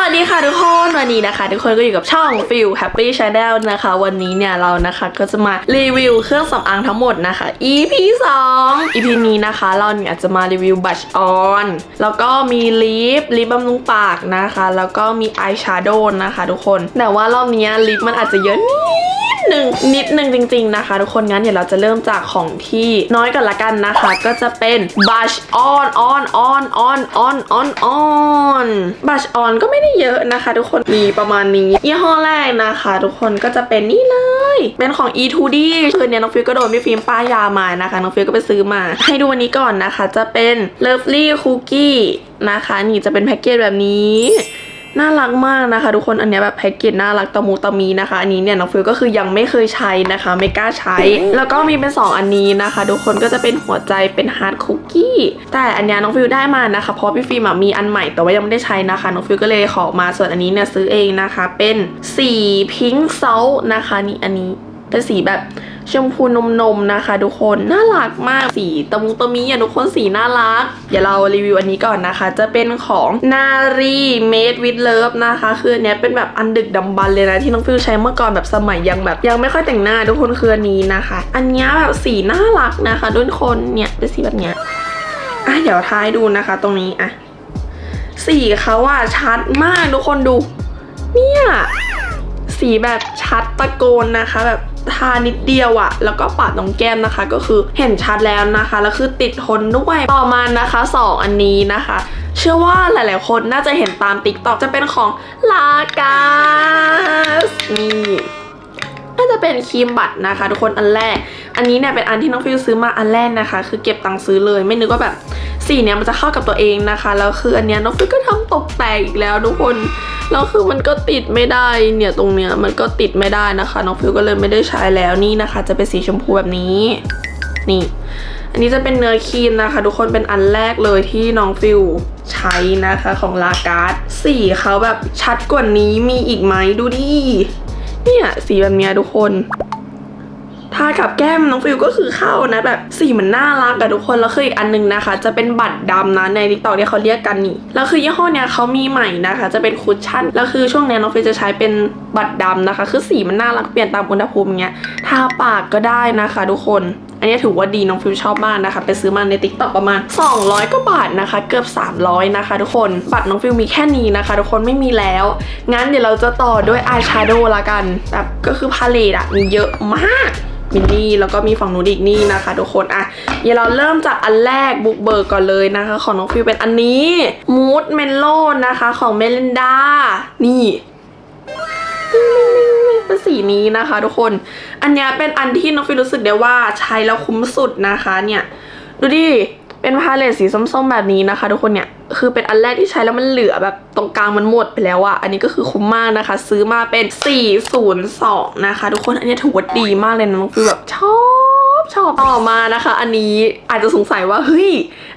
วัสดีค่ะทุกคนวันนี้นะคะ ทุกคนก็อยู่กับช่อง Feel Happy Channel นะคะ วันนี้เนี่ยเรานะคะก็จะมารีวิวเครื่องสำอางทั้งหมดนะคะ EP 2 EP นี้นะคะ เราเนี่ยจะมารีวิวบัชออนแล้วก็มีลิปลิปบำรุงปากนะคะ แล้วก็มีอายแชโดว์นะคะทุกคนแต่ว่ารอบนี้ลิปมันอาจจะเยอะนิดหนึ่งนิดหนึ่งจริง ๆ นะคะ ทุกคนงั้นเดี๋ยวเราจะเริ่มจากของที่น้อยกันละกันนะคะ ก็จะเป็นบัชออนออนออนออนออนออนออนบัชออนก็ไม่ได้เยอะนะคะ ทุกคนมีประมาณนี้ยี่ห้อแรกนะคะ ทุกคนก็จะเป็นนี่เลย เป็นของ E2D คือเนี่ยน้องฟิวก็โดนพี่ฟิล์มป้ายยามานะคะน้องฟิวก็ไปซื้อมา ให้ดูวันนี้ก่อนนะคะ จะเป็น Lovely Cookie นะคะ นี่จะเป็นแพ็กเกจแบบนี้ น่ารักมากนะคะ ทุกคนอันนี้แบบแพ็กเกจน่ารักตะมูตะมีนะคะ อันนี้เนี่ยน้องฟิลก็คือยังไม่เคยใช้นะคะ ไม่กล้าใช้ แล้วก็มีเป็น 2 อันนี้นะคะ ทุกคนก็จะเป็นหัวใจเป็นฮาร์ดคุกกี้แต่อันนี้น้องฟิลได้มานะคะเพราะพี่ฟิล์มมีอันใหม่แต่ว่ายังไม่ได้ใช้นะคะน้องฟิลก็เลยขอมาส่วนอันนี้เนี่ยซื้อเองนะคะ เป็นสีพิงค์เซลนะคะนี่อันนี้เป็นสีแบบ ชมพูนมนมนะคะ ทุกคนน่ารักมากสีตะมุตะมีอะทุกคนสีน่ารัก เดี๋ยวเรารีวิวอันนี้ก่อนนะคะ จะเป็นของนารีเมดวิดเลิฟนะคะ คืออันเนี้ยเป็นแบบอันดึกดำบรรพ์เลยนะ ที่น้องฟิวใช้เมื่อก่อนแบบสมัยยังแบบ ยังไม่ค่อยแต่งหน้าทุกคนคืออันนี้นะคะ อันเนี้ยแบบสีน่ารักนะคะทุกคนเนี่ยเป็นสีแบบเนี้ยอะเดี๋ยวท้ายดูนะคะ ตรงนี้อะสีเขาอะชัดมากทุกคนดู เนี่ยสีแบบชัดตะโกนนะคะแบบ ทานิดเดียวอะแล้วก็ปาดตรงแก้มนะคะ ก็คือเห็นชัดแล้วนะคะ แล้วคือติดทนด้วยต่อมานะคะสองอันนี้นะคะ เชื่อว่าหลาย ๆ คนน่าจะเห็นตามติ๊กต็อกจะเป็นของลากาสนี่ จะเป็นครีมบัตรนะคะ ทุกคนอันแรก อันนี้เนี่ยเป็นอันที่น้องฟิวซื้อมาอันแรกนะคะ คือเก็บตังค์ซื้อเลย ไม่นึกว่าแบบสีเนี้ยมันจะเข้ากับตัวเองนะคะแล้วคืออันเนี้ยน้องฟิวก็ทำตกแตกอีกแล้วทุกคนแล้วคือมันก็ติดไม่ได้เนี่ยตรงเนี้ยมันก็ติดไม่ได้นะคะน้องฟิวก็เลยไม่ได้ใช้แล้วนี่นะคะ จะเป็นสีชมพูแบบนี้ นี่ อันนี้จะเป็นเนื้อครีมนะคะ ทุกคนเป็นอันแรกเลยที่น้องฟิวใช้นะคะของลาการ์ดสีเขาแบบชัดกว่านี้มีอีกไหมดูดิ เนี่ยสีแบบเนี้ยทุกคนทากับแก้มน้องฟิวก็คือเข้านะแบบสีมันน่ารักอะทุกคนแล้วคืออีกอันนึงนะคะ จะเป็นบัตรดำนะในทิกตอกที่เขาเรียกกันนี่แล้วคือยี่ห้อเนี้ยเขามีใหม่นะคะ จะเป็นคุชชั่นแล้วคือช่วงนี้น้องฟิวจะใช้เป็นบัตรดำนะคะ คือสีมันน่ารักเปลี่ยนตามอุณหภูมิเงี้ยทาปากก็ได้นะคะ ทุกคน อันนี้ถือว่าดีน้องฟิวชอบมากนะคะ ไปซื้อมาใน t ิ k t o k ประมาณ 200กว่าบาทนะคะ เกือบ 300 นะคะ ทุกคนบัตรน้องฟิวมีแค่นี้นะคะ ทุกคนไม่มีแล้ว งั้นเดี๋ยวเราจะต่อด้วยอายแชโดว์ละกันแบบก็คือพาเลตอะมีเยอะมากมินนี่แล้วก็มีฝั่งนู้นอีกนี่นะคะ ทุกคนอะเดี๋ยวเราเริ่มจากอันแรกบุกเบิกก่อนเลยนะคะ ของน้องฟิวเป็นอันนี้มูดเมลโล่นะคะ ของเมลินดานี่ สีนี้นะคะทุกคน อันนี้เป็นอันที่น้องฟิรู้สึกได้ว่าใช้แล้วคุ้มสุดนะคะเนี่ยดูดิเป็นพาเลตสีส้มๆแบบนี้นะคะทุกคนเนี่ยคือเป็นอันแรกที่ใช้แล้วมันเหลือแบบตรงกลางมันหมดไปแล้วอะอันนี้ก็คือคุ้มมากนะคะ ซื้อมาเป็น 402 นะคะ ทุกคนอันนี้ถือว่าดีมากเลยนะน้องฟิลแบบชอบ ชอบต่อมานะคะ อันนี้อาจจะสงสัยว่าเฮ้ย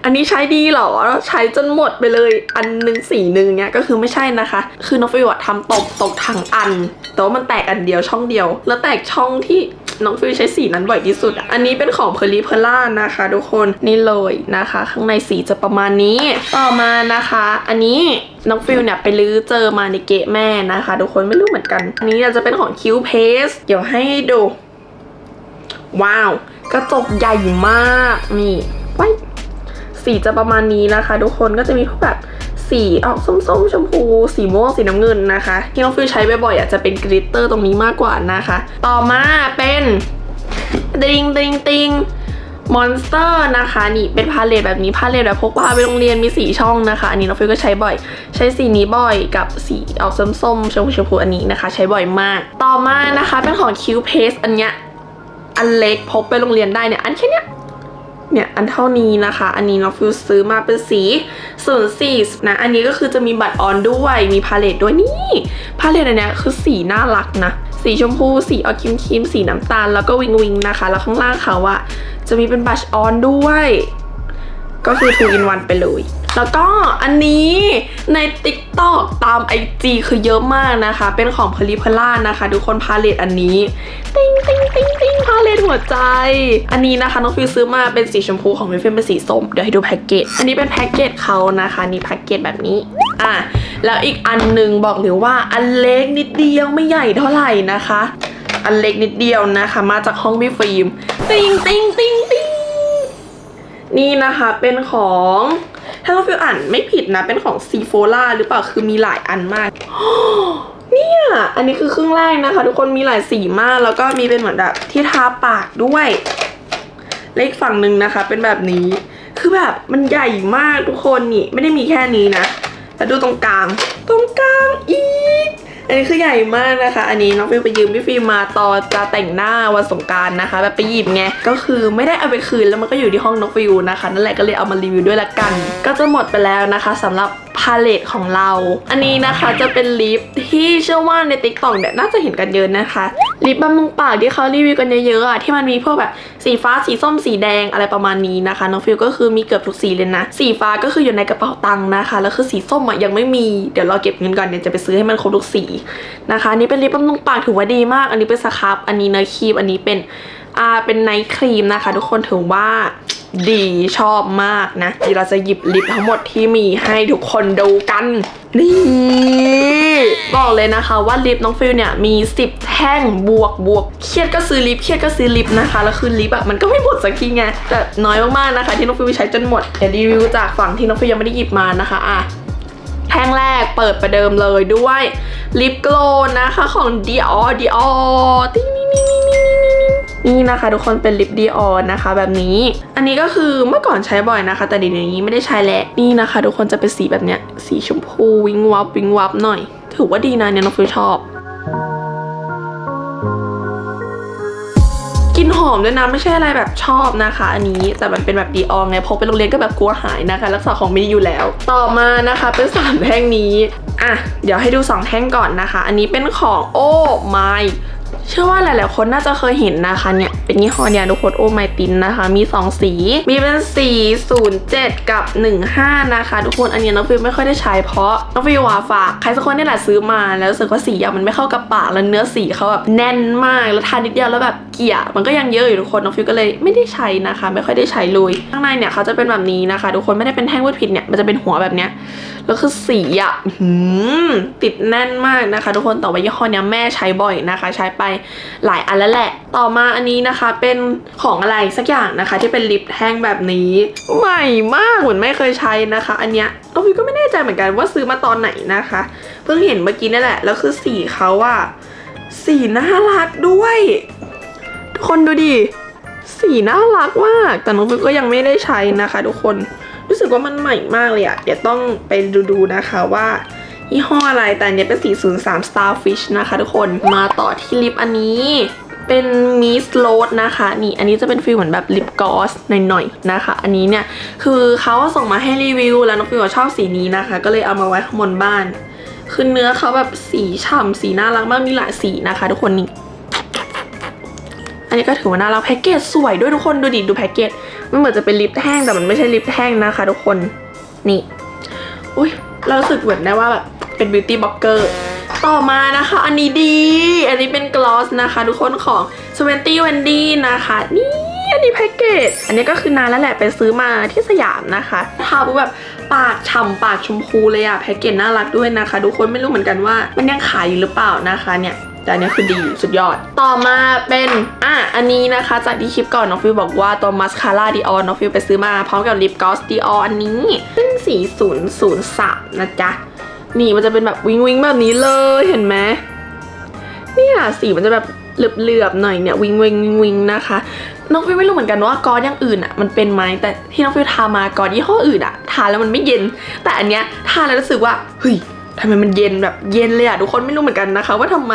อันนี้ใช้ดีเหรอใช้จนหมดไปเลยอันหนึ่งสีหนึ่งเนี่ยก็คือไม่ใช่นะคะ คือน้องฟิวอะทำตกตกทั้งอัน แต่ว่ามันแตกอันเดียวช่องเดียว แล้วแตกช่องที่น้องฟิวใช้สีนั้นบ่อยที่สุด อันนี้เป็นของเพลิเพล่านะคะ ทุกคนนี่เลยนะคะ ข้างในสีจะประมาณนี้ ต่อมานะคะ อันนี้น้องฟิวเนี่ยไปลื้อเจอมาในเกะแม่นะคะ ทุกคนไม่รู้เหมือนกัน อันนี้จะเป็นของคิวเพสเดี๋ยวให้ดู ว้าว กระจกใหญ่มากนี่ไว้สีจะประมาณนี้นะคะ ทุกคนก็จะมีพวกแบบสีออกส้มๆ ชมพู สีม่วงสีน้ำเงินนะคะ ที่น้องฟิวใช้บ่อยๆอะจะเป็นกริตเตอร์ตรงนี้มากกว่านะคะ ต่อมาเป็นติงติงติงมอนสเตอร์นะคะ นี่เป็นพาเลตแบบนี้พาเลตแบบพกพาไปโรงเรียนมีสีช่องนะคะ อันนี้น้องฟิวก็ใช้บ่อย ใช้สีนี้บ่อยกับสีออกส้มๆชมพูชมพูอันนี้นะคะ ใช้บ่อยมาก ต่อมานะคะเป็นของคิวเพสอันเนี้ย อันเล็กพกไปโรงเรียนได้เนี่ย อันแค่เนี้ยเนี่ยอันเท่านี้นะคะ อันนี้น้องฟิวซื้อมาเป็นสี 04 นะ อันนี้ก็คือจะมีบัตรออนด้วย มีพาเลตด้วยนี่พาเลตอันเนี้ยคือสีน่ารักนะ สีชมพู สีออกครีมครีมสีน้ำตาล แล้วก็วิงวิงนะคะ แล้วข้างล่างเขาอะจะมีเป็นบัชออนด้วย ก็คือ2 in 1ไปเลย แล้วก็อันนี้ใน TikTok ตาม IG คือเยอะมากนะคะ เป็นของพลิพล่านะคะ ทุกคนพาเลตอันนี้ ติ้งติ้งติ้งติ้งพาเลตหัวใจ อันนี้นะคะน้องฟิวซื้อมาเป็นสีชมพูของพี่ฟิล์มเป็นสีส้ม เดี๋ยวให้ดูแพ็กเกจ อันนี้เป็นแพ็กเกจเขานะคะ นี่แพ็กเกจแบบนี้ อะ แล้วอีกอันหนึ่งบอกเลยว่าอันเล็กนิดเดียวไม่ใหญ่เท่าไหร่นะคะ อันเล็กนิดเดียวนะคะ มาจากห้องพี่ฟิล์ม ติ้งติ้งติ้งติ้งนี่นะคะเป็นของ ถ้าเราฟิลอ่านไม่ผิดนะ เป็นของซีโฟล่าหรือเปล่า คือมีหลายอันมากเนี่ย อันนี้คือครึ่งแรกนะคะ ทุกคนมีหลายสีมาก แล้วก็มีเป็นเหมือนแบบที่ทาปากด้วย เลขฝั่งหนึ่งนะคะ เป็นแบบนี้ คือแบบมันใหญ่มากทุกคนนี่ ไม่ได้มีแค่นี้นะแล้วดูตรงกลาง ตรงกลางอีก อันนี้คือใหญ่มากนะคะ อันนี้น้องฟิลไปยืมพี่ฟิลมาตอนจะแต่งหน้าวันสงการนะคะ แบบไปหยิบไง ก็คือไม่ได้เอาไปคืนแล้วมันก็อยู่ที่ห้องน้องฟิลนะคะ นั่นแหละก็เลยเอามารีวิวด้วยละกัน ก็จะหมดไปแล้วนะคะสำหรับาเลตของเรา อันนี้นะคะจะเป็นลิปที่เชื่อว่าในติ๊กต็อกเนี่ยน่าจะเห็นกันเยอะนะคะลิปบำรุงปากที่เขารีวิวกันเยอะๆอะที่มันมีพวกแบบสีฟ้าสีส้มสีแดงอะไรประมาณนี้นะคะน้องฟิลก็คือมีเกือบทุกสีเลยนะ สีฟ้าก็คืออยู่ในกระเป๋าตังค์นะคะแล้วคือสีส้มอะยังไม่มีเดี๋ยวเราเก็บเงินก่อนเดี๋ยวจะไปซื้อให้มันครบทุกสีนะคะนนี้เป็นลิปบำรุงปากถือว่าดีมาก อันนี้เป็นสครับอันนี้เนยครีมอันนี้เป็นอ่าเป็นไนท์ครีมนะคะ ทุกคนถือว่า ดีชอบมากนะเดี๋ยวเราจะหยิบลิปทั้งหมดที่มีให้ทุกคนดูกัน นี่บอกเลยนะคะว่าลิปน้องฟิลเนี่ยมี 10 แท่งบวกบวกเครียดก็ซื้อลิปเครียดก็ซื้อลิปนะคะ แล้วคือลิปอะมันก็ไม่หมดสักทีไงแต่น้อยมากๆนะคะ ที่น้องฟิลใช้จนหมดเดี๋ยวรีวิวจากฝั่งที่น้องฟิลยังไม่ได้หยิบมานะคะอะแท่งแรกเปิดประเดิมเลยด้วยลิปโกลนะคะของ Dior Dior ติ๊งนี่นี่นี่ นี่นะคะทุกคนเป็นลิป Dior นะคะ แบบนี้ อันนี้ก็คือเมื่อก่อนใช้บ่อยนะคะ แต่เดี๋ยวนี้ไม่ได้ใช้แล้วนี่นะคะ ทุกคนจะเป็นสีแบบเนี้ยสีชมพูวิงวับวิงวับหน่อย ถือว่าดีนะเนี่ยน้องฟิลชอบกลินหอมด้วยนะไม่ใช่อะไรแบบชอบนะคะ อันนี้แต่มันเป็นแบบดีอองไงพกไปโรงเรียนก็แบบกลัวหายนะคะ รักษาของไม่ดีอยู่แล้ว ต่อมานะคะเป็นสามแท่งนี้อะเดี๋ยวให้ดูสองแท่งก่อนนะคะ อันนี้เป็นของโอ้ไม เชื่อว่าหลาย ๆ คนน่าจะเคยเห็นนะคะเนี่ย เป็นยี่ห้อเนี่ยทุกคนโอไมตินนะคะ มี 2 สี มีเป็นสี07 กับ 15 นะคะ ทุกคนอันนี้น้องฟิลไม่ค่อยได้ใช้เพราะน้องฟิลว่าฝากใครสักคนนี่แหละซื้อมา แล้วรู้สึกว่าสีอะมันไม่เข้ากับปากแล้วเนื้อสีเขาแบบแน่นมากแล้วทานนิดเดียวแล้วแบบเกลี่ยมันก็ยังเยอะอยู่ทุกคนน้องฟิลก็เลยไม่ได้ใช้นะคะ ไม่ค่อยได้ใช้เลยข้างในเนี่ยเขาจะเป็นแบบนี้นะคะ ทุกคนไม่ได้เป็นแท่งวดผิดเนี่ยมันจะเป็นหัวแบบเนี้ยแล้วคือสีอะติดแน่นมากนะคะ ทุกคนต่อไปยี่ห้อเนี้ยแม่ใช้บ่อยนะคะ ใช้ไปหลายอันแล้วแหละ ต่อมาอันนี้นะคะเป็นของอะไรสักอย่างนะคะ ที่เป็นลิปแท่งแบบนี้ ใหม่มากเหมือนไม่เคยใช้นะคะ อันเนี้ยเราฟิวก็ไม่แน่ใจเหมือนกันว่าซื้อมาตอนไหนนะคะ เพิ่งเห็นเมื่อกี้นี่แหละแล้วคือสีเขาอะสีน่ารักด้วยทุกคนดูดิสีน่ารักมาก แต่น้องฟิวก็ยังไม่ได้ใช้นะคะ ทุกคน รู้สึกว่ามันใหม่มากเลยอะเดี๋ยวต้องไปดูดูนะคะว่า ยี่ห้ออะไรแต่เนี้ยเป็น 403 Starfish นะคะทุกคนมาต่อที่ลิปอันนี้เป็น Miss Rose นะคะ นี่อันนี้จะเป็นฟีลเหมือนแบบลิปกลอสหน่อยๆนะคะ อันนี้เนี่ย คือเขาส่งมาให้รีวิว แล้วน้องฟิวชอบสีนี้นะคะ ก็เลยเอามาไว้ข้างบนบ้าน คือเนื้อเขาแบบสีฉ่ำสีน่ารักมากมีหลายสีนะคะทุกคนนี่อันนี้ก็ถือว่าน่ารักแพ็กเกจสวยด้วยทุกคนดูดิดูแพ็กเกจมันเหมือนจะเป็นลิปแท่งแต่มันไม่ใช่ลิปแท่งนะคะ ทุกคนนี่อุ้ยเรารู้สึกเหมือนได้ว่าแบบ เป็นบิวตี้บล็อกเกอร์ต่อมานะคะ อันนี้ดี อันนี้เป็นกลอสนะคะ ทุกคนของ20 Wendy นะคะ นี่อันนี้แพ็กเกจ อันนี้ก็คือนานแล้วแหละไปซื้อมาที่สยามนะคะทาปุ๊บแบบปากฉ่ำปากชมพูเลยอะแพ็กเกจน่ารักด้วยนะคะ ทุกคนไม่รู้เหมือนกันว่า มันยังขายอยู่หรือเปล่านะคะเนี่ยแต่อันนี้คือดีสุดยอด ต่อมาเป็นอะอันนี้นะคะจากที่คลิปก่อนน้องฟิวบอกว่าตัวมัสคาร่าดีออนน้องฟิวไปซื้อมาพร้อมกับลิปกลอสดีออนอันนี้เป็นสี003นะจ๊ะ นี่มันจะเป็นแบบวิงวิงแบบนี้เลยเห็นไหมเนี่ยสีมันจะแบบเหลือบๆหน่อยเนี่ยวิงวิงวิงวิงนะคะ น้องฟิวไม่รู้เหมือนกันว่ากอสอย่างอื่นอะมันเป็นไหมแต่ที่น้องฟิวทามากอสยี่ห้ออื่นอะทาแล้วมันไม่เย็น แต่อันเนี้ยทาแล้วรู้สึกว่าเฮ้ยทำไมมันเย็นแบบเย็นเลยอะทุกคนไม่รู้เหมือนกันนะคะ ว่าทำไม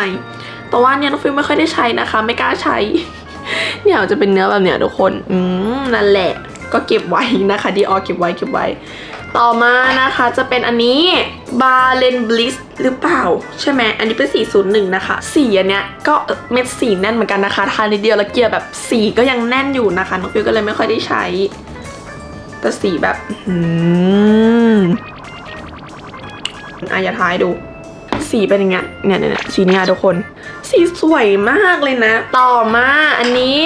แต่ว่าเนี่ยน้องฟิลไม่ค่อยได้ใช้นะคะ ไม่กล้าใช้ เนี่ยมันจะเป็นเนื้อแบบเนี้ยทุกคน อืมนั่นแหละ ก็เก็บไว้นะคะดีออเก็บไว้เก็บไว้ ต่อมานะคะจะเป็นอันนี้บาเลนบลิสหรือเปล่า ใช่ไหมอันนี้เป็นสีศูนย์หนึ่งนะคะ สีอันเนี้ยก็เม็ดสีแน่นเหมือนกันนะคะทานิดเดียวแล้วเกลียร์แบบสีก็ยังแน่นอยู่นะคะน้องฟิลก็เลยไม่ค่อยได้ใช้ แต่สีแบบอืมอะอย่าทายดูสีเป็นอย่างเงี้ยเนี่ยเนี่ยเนี่ยสีเนี้ยทุกคน สีสวยมากเลยนะ ต่อมาอันนี้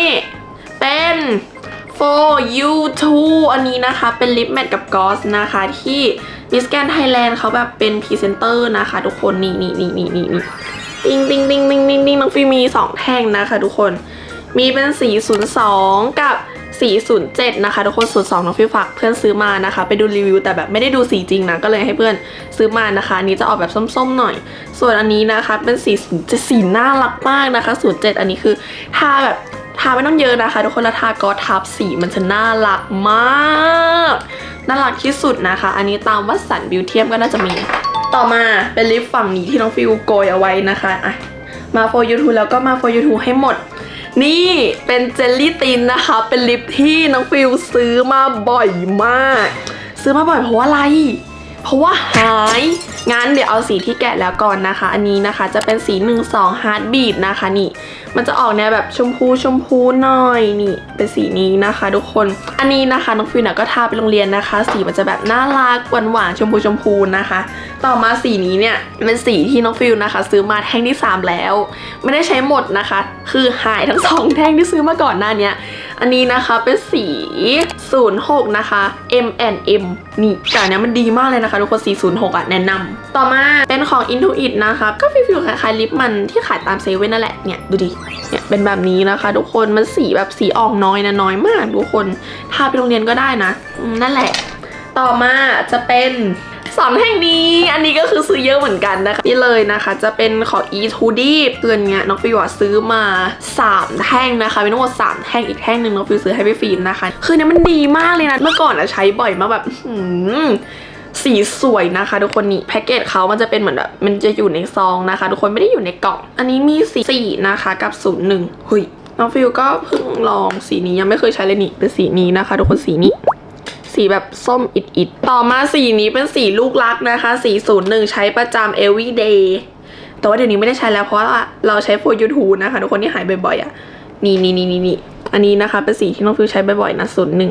you too อันนี้นะคะเป็นลิปแมทกับกอสนะคะที่มิสแกนไทยแลนด์เขาแบบเป็นพรีเซนเตอร์นะคะ ทุกคนนี่นี่นี่นี่นี่นี่ติงติงติงติงติงติงน้องฟิวมี2แท่งนะคะทุกคนมีเป็นสี02 กับ 407 นะคะ ทุกคนส่วน2น้องฟิวฝากเพื่อนซื้อมานะคะ ไปดูรีวิวแต่แบบไม่ได้ดูสีจริงนะ ก็เลยให้เพื่อนซื้อมานะคะนี้จะออกแบบส้มๆหน่อย ส่วนอันนี้นะคะเป็นสี07 สีน่ารักมากนะคะ 07 อันนี้คือทาแบบ ทาไม่ต้องเยอะนะคะ ทุกคนแล้วทากอทับสีมันจะน่ารักมากน่ารักที่สุดนะคะ อันนี้ตามวัดสันบิวเทียมก็น่าจะมี ต่อมาเป็นลิปฝั่งนี้ที่น้องฟิวโกยเอาไว้นะคะอะมา for you too แล้วก็มา for you too ให้หมด นี่เป็นเจลลี่ตินนะคะ เป็นลิปที่น้องฟิลซื้อมาบ่อยมาก ซื้อมาบ่อยเพราะว่าอะไร เพราะว่าหาย งั้นเดี๋ยวเอาสีที่แกะแล้วก่อนนะคะ อันนี้นะคะจะเป็นสี 12 Heart Beat นะคะนี่ มันจะออกแนวแบบชมพูชมพูหน่อยนี่เป็นสีนี้นะคะ ทุกคน อันนี้นะคะน้องฟิลเนี่ยก็ทาไปโรงเรียนนะคะ สีมันจะแบบน่ารักหวานหวานๆชมพูชมพูนะคะ ต่อมาสีนี้เนี่ยเป็นสีที่น้องฟิลนะคะ ซื้อมาแท่งที่ 3 แล้ว ไม่ได้ใช้หมดนะคะ คือหายทั้งสองแท่งที่ซื้อมาก่อนหน้านี้อันนี้นะคะเป็นสี 06 นะคะ M N M นี่แต่อันเนี้ยมันดีมากเลยนะคะทุกคน 406 อะ แนะนำต่อมาเป็นของ Intuit นะคะก็ฟิลๆคล้ายๆลิปมันที่ขายตามเซเว่นนั่นแหละเนี่ยดูดิเนี่ยเป็นแบบนี้นะคะ ทุกคนมันสีแบบสีออกน้อยนะน้อยมากทุกคนทาไปโรงเรียนก็ได้นะนั่นแหละ ต่อมาจะเป็นสองแท่งนี้อันนี้ก็คือซื้อเยอะเหมือนกันนะคะ นี่เลยนะคะ จะเป็นของ e 2 d เตือนเงี้ยน้องฟิวซื้อมา 3 แท่งนะคะมีทั้งหมด3แท่งอีกแท่งหนึ่งน้องฟิวซื้อให้พี่ฟิล์มนะคะ คือเนี่ยมันดีมากเลยนะ เมื่อก่อนอะใช้บ่อยมาแบบ สีสวยนะคะทุกคนนี่แพ็กเกจเขามันจะเป็นเหมือนแบบมันจะอยู่ในซองนะคะ ทุกคนไม่ได้อยู่ในกล่อง อันนี้มีสีสี่นะคะกับศูนย์หนึ่งหุยน้องฟิวก็เพิ่งลองสีนี้ยังไม่เคยใช้เลยนี่เป็นสีนี้นะคะ ทุกคนสีนี้สีแบบส้มอิดๆ ต่อมาสีนี้เป็นสีลูกรักนะคะ สีศูนย์หนึ่งใช้ประจำ everyday แต่ว่าเดี๋ยวนี้ไม่ได้ใช้แล้วเพราะว่าเราใช้ for you too นะคะ ทุกคนที่หายบ่อยๆอะ นี่นี่นี่นี่นี่อันนี้นะคะเป็นสีที่น้องฟิวใช้บ่อยๆนะศูนย์หนึ่ง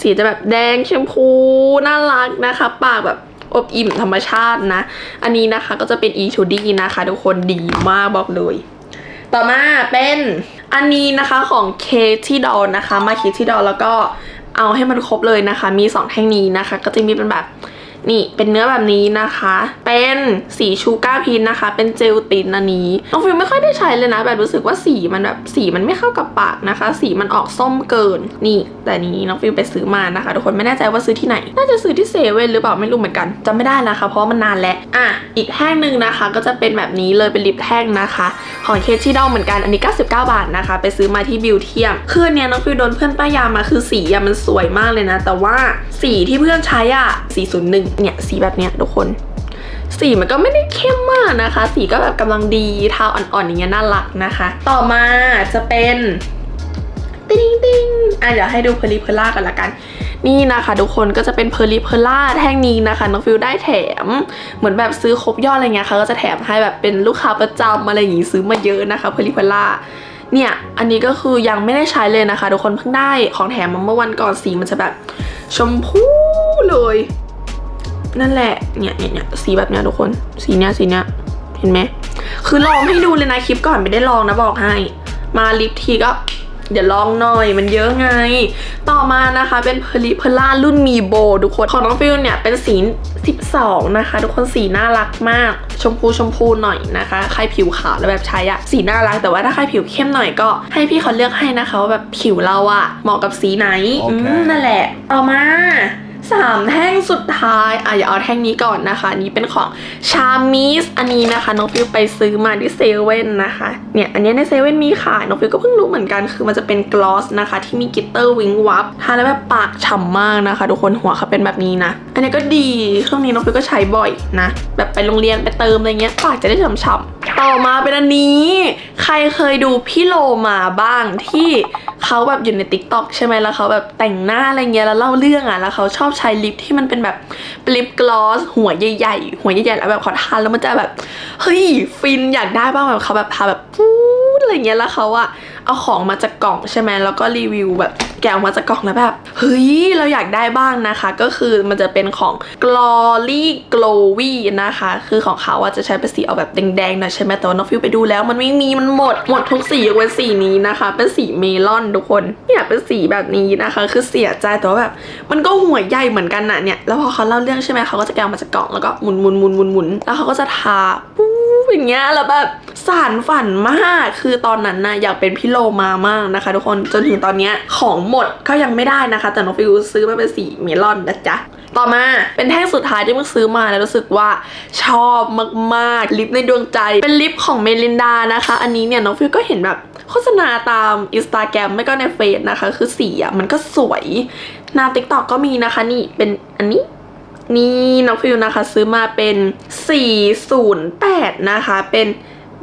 สีจะแบบแดงชมพูน่ารักนะคะ ปากแบบอบอิ่มธรรมชาตินะ อันนี้นะคะก็จะเป็น e ชูดี้นะคะ ทุกคนดีมากบอกเลย ต่อมาเป็นอันนี้นะคะของเคที่ดอลนะคะ มาเคที่ดอลแล้วก็เอาให้มันครบเลยนะคะ มี 2 แท่งนี้นะคะ ก็จะมีเป็นแบบ นี่เป็นเนื้อแบบนี้นะคะ เป็นสีชูการ์พินนะคะ เป็นเจลตินอันนี้น้องฟิลไม่ค่อยได้ใช้เลยนะแบบรู้สึกว่าสีมันแบบสีมันไม่เข้ากับปากนะคะ สีมันออกส้มเกิน นี่ แต่นี้น้องฟิลไปซื้อมานะคะ ทุกคนไม่แน่ใจว่าซื้อที่ไหน น่าจะซื้อที่เซเว่นหรือเปล่าไม่รู้เหมือนกันจำไม่ได้นะคะ เพราะมันนานแล้วอะอีกแท่งหนึ่งนะคะ ก็จะเป็นแบบนี้เลยเป็นลิปแท่งนะคะของเคที่ดอลเหมือนกันอันนี้ 99 บาทนะคะ ไปซื้อมาที่บิวเทียมคืออันเนี้ยน้องฟิวโดนเพื่อนป้ายยามาคือสีอะมันสวยมากเลยนะ แต่ว่าสีที่เพื่อนใช้อะ401เนี่ยสีแบบเนี้ยทุกคน สีมันก็ไม่ได้เข้มมากนะคะ สีก็แบบกำลังดีทาอ่อนๆอย่างเงี้ยน่ารักนะคะ ต่อมาจะเป็นติ๊งติ๊งอะเดี๋ยวให้ดูเพลิเพล่ากันละกัน นี่นะคะทุกคนก็จะเป็นเพลิเพล่าแท่งนี้นะคะน้องฟิวได้แถม เหมือนแบบซื้อครบยอดอะไรเงี้ยเขาก็จะแถมให้แบบเป็นลูกค้าประจำอะไรอย่างงี้ซื้อมาเยอะนะคะเพลิเพล่าเนี่ย อันนี้ก็คือยังไม่ได้ใช้เลยนะคะ ทุกคนเพิ่งได้ของแถมมาเมื่อวันก่อนสีมันจะแบบ ชมพูเลย นั่นแหละเนี่ยเนี่ยเนี่ยสีแบบเนี้ยทุกคน สีเนี้ยสีเนี้ยเห็นไหมคือลองให้ดูเลยนะคลิปก่อนไม่ได้ลองนะบอกให้ มาลิปทีก็เดี๋ยวลองหน่อยมันเยอะไง ต่อมานะคะเป็นเพลิเพล่ารุ่นมีโบทุกคนของน้องฟิลเนี่ยเป็นสี 12 นะคะ ทุกคนสีน่ารักมาก ชมพูชมพูหน่อยนะคะ ใครผิวขาวแล้วแบบใช้อะสีน่ารัก แต่ว่าถ้าใครผิวเข้มหน่อยก็ ให้พี่เขาเลือกให้นะคะว่าแบบผิวเราอะเหมาะกับสีไหนโอเคอืมนั่นแหละ ต่อมา สามแท่งสุดท้ายอะอย่าเอาแท่งนี้ก่อนนะคะ นี้เป็นของชามิสอันนี้นะคะน้องฟิวไปซื้อมาที่เซเว่นนะคะเนี่ยอันนี้ในเซเว่นมีขายน้องฟิวก็เพิ่งรู้เหมือนกันคือมันจะเป็นกลอสนะคะ ที่มีกิตเตอร์วิงวับทาแล้วแบบปากฉ่ำมากนะคะ ทุกคนหัวเขาเป็นแบบนี้นะ อันนี้ก็ดีช่วงนี้น้องฟิวก็ใช้บ่อยนะ แบบไปโรงเรียนไปเติมอะไรเงี้ยปากจะได้ฉ่ำๆต่อมาเป็นอันนี้ ใครเคยดูพี่โลมาบ้างที่เขาแบบอยู่ในติ๊กต็อกใช่ไหมแล้วเขาแบบแต่งหน้าอะไรเงี้ยแล้วเล่าเรื่องอะแล้วเขาชอบใช้ลิปที่มันเป็นแบบลิปกลอสหัวใหญ่ๆ หัวใหญ่ๆแล้วแบบเขาทานแล้วมันจะแบบเฮ้ยฟินอยากได้บ้างแบบเขาแบบทาแบบพูดอะไรเงี้ยแล้วเขาอะ เอาของมาจากกล่องใช่ไหมแล้วก็รีวิวแบบแกะออกมาจากกล่องแล้วแบบเฮ้ยเราอยากได้บ้างนะคะ ก็คือมันจะเป็นของ Glory Glowy นะคะ คือของเขาอะจะใช้เป็นสีเอาแบบแดงๆหน่อยใช่ไหมแต่ว่าน้องฟิวไปดูแล้ว มันไม่มีมันหมดหมดทุกสียกเว้นสีนี้นะคะ เป็นสีเมลอนทุกคนเนี่ยเป็นสีแบบนี้นะคะ คือเสียใจแต่ว่าแบบมันก็หัวใหญ่เหมือนกันนะเนี่ยแล้วพอเขาเล่าเรื่องใช่ไหมเขาก็จะแกะออกมาจากกล่องแล้วก็หมุนหมุนหมุนหมุนหมุนแล้วเขาก็จะทาปู๊ อย่างเงี้ยแล้วแบบสารฝันมากคือตอนนั้นนะอยากเป็นพี่โลมามากนะคะ ทุกคนจนถึงตอนเนี้ยของหมดก็ยังไม่ได้นะคะ แต่น้องฟิวซื้อมาเป็นสีเมลอนนะจ๊ะต่อมาเป็นแท่งสุดท้ายที่เพิ่งซื้อมาแล้วรู้สึกว่าชอบมากๆลิปในดวงใจ เป็นลิปของเมลินดานะคะ อันนี้เนี่ยน้องฟิวก็เห็นแบบโฆษณาตามอินสตาแกรมไม่ก็ในเฟซนะคะ คือสีอะมันก็สวยนาติ๊กต็อกก็มีนะคะ นี่เป็นอันนี้ นี่น้องฟิวนะคะซื้อมาเป็น 408 นะคะ เป็น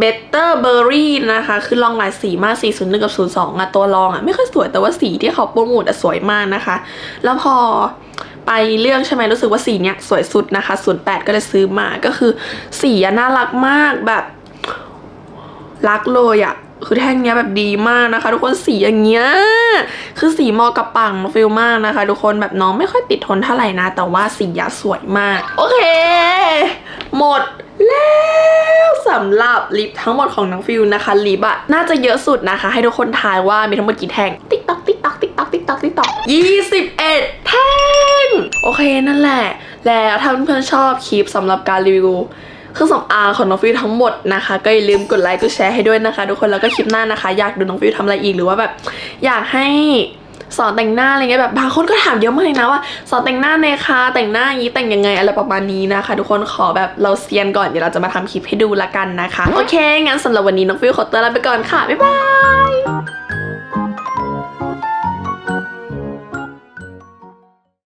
Better Berry นะคะ คือลองหลายสีมาก 401 กับ 02อะตัวลองอะไม่ค่อยสวยแต่ว่าสีที่เขาโปรโมทอะสวยมากนะคะ แล้วพอไปเลือกใช่ไหมรู้สึกว่าสีเนี้ยสวยสุดนะคะ 08 ก็เลยซื้อมาก็คือสีอะน่ารักมากแบบรักเลยอะ คือแท่งเนี้ยแบบดีมากนะคะ ทุกคนสีอย่างเงี้ยคือสีมอกับปังฟิลมากนะคะ ทุกคนแบบน้องไม่ค่อยติดทนเท่าไหร่นะ แต่ว่าสีอะสวยมาก โอเค หมดแล้วสำหรับลิปทั้งหมดของน้องฟิลนะคะลิปอะน่าจะเยอะสุดนะคะ ให้ทุกคนทายว่ามีทั้งหมดกี่แท่งติ๊กต๊อกติ๊กต๊อกติ๊กต๊อกติ๊กต๊อกติ๊กต๊อกยี่สิบเอ็ดแท่งโอเคนั่นแหละ แล้วถ้าเพื่อนๆชอบคลิปสำหรับการรีวิว เครื่องสำอางของน้องฟิวทั้งหมดนะคะ ก็อย่าลืมกดไลค์กดแชร์ให้ด้วยนะคะ ทุกคนแล้วก็คลิปหน้านะคะ อยากดูน้องฟิวทำอะไรอีกหรือว่าแบบ อยากให้สอนแต่งหน้าอะไรเงี้ยแบบบางคนก็ถามเยอะมากเลยนะว่า สอนแต่งหน้าเนคะแต่งหน้าอย่างนี้แต่งยังไงอะไรประมาณนี้นะคะ ทุกคนขอแบบเราเซียนก่อนเดี๋ยวเราจะมาทำคลิปให้ดูละกันนะคะ โอเค งั้นสำหรับวันนี้น้องฟิวขอตัวลาไปก่อนค่ะ บ๊ายบาย